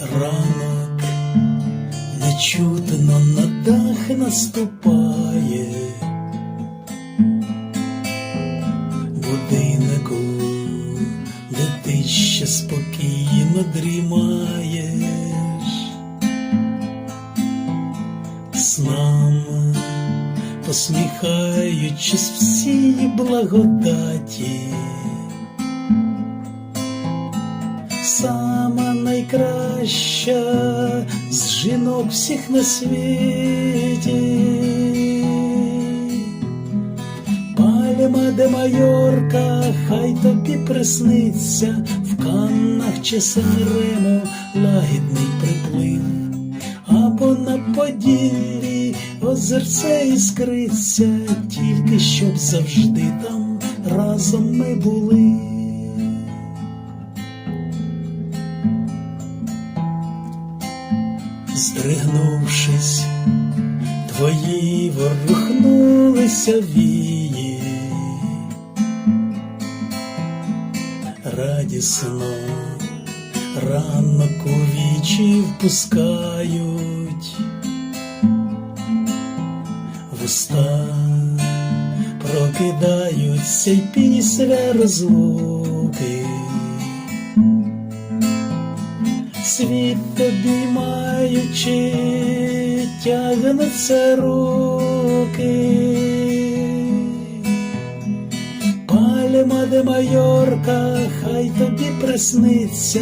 ранок. Нечутно на дах наступає, будинку, де ти ще спокійно дрімаєш, снам посміхаючись всі благодаті. Сама найкраща з жінок всіх на світі. Пальма де Майорка, хай тобі присниться, в каннах чи Санремо лагідний приплив, або на поділлі озерце іскриться, тільки щоб завжди там разом ми були. Здригнувшись, твої ворухнулися вії, радісно ранок у вічі впускають, вуста прокидаються й після розлуки. Світ тобі маючи, тягнуться руки. Пальма де Майорка, хай тобі присниться,